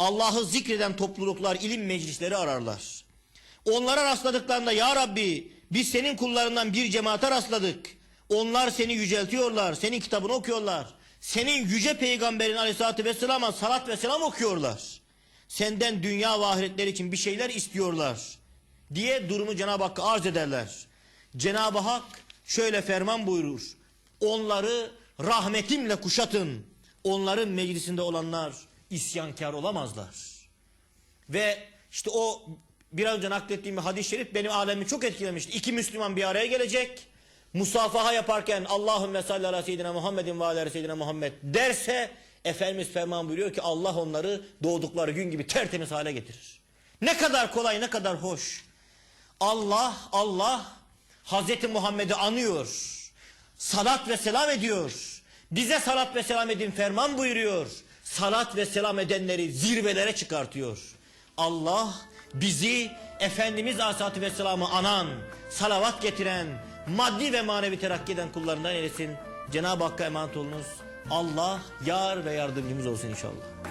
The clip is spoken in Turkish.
Allah'ı zikreden topluluklar ilim meclisleri ararlar. Onlara rastladıklarında ya Rabbi biz senin kullarından bir cemaate rastladık. Onlar seni yüceltiyorlar, senin kitabını okuyorlar. Senin yüce peygamberin aleyhissalatü vesselama salat ve selam okuyorlar. Senden dünya ve ahiretler için bir şeyler istiyorlar. Diye durumu Cenab-ı Hakk'a arz ederler. Cenab-ı Hak şöyle ferman buyurur. Onları rahmetimle kuşatın. Onların meclisinde olanlar isyankar olamazlar. Ve işte o biraz önce naklettiğim bir hadis-i şerif benim alemi çok etkilemişti. İki Müslüman bir araya gelecek. Musafaha yaparken Allahümme salli ala seyyidina Muhammedin ve ala seyyidina Muhammed derse Efendimiz ferman buyuruyor ki Allah onları doğdukları gün gibi tertemiz hale getirir. Ne kadar kolay ne kadar hoş. Allah Allah Hazreti Muhammed'i anıyor. Salat ve selam ediyor. Bize salat ve selam edin ferman buyuruyor. Salat ve selam edenleri zirvelere çıkartıyor. Allah bizi Efendimiz Aleyhisselatü Vesselam'ı anan, salavat getiren, maddi ve manevi terakki eden kullarından eylesin. Cenab-ı Hakk'a emanet olunuz. Allah yar ve yardımcımız olsun inşallah.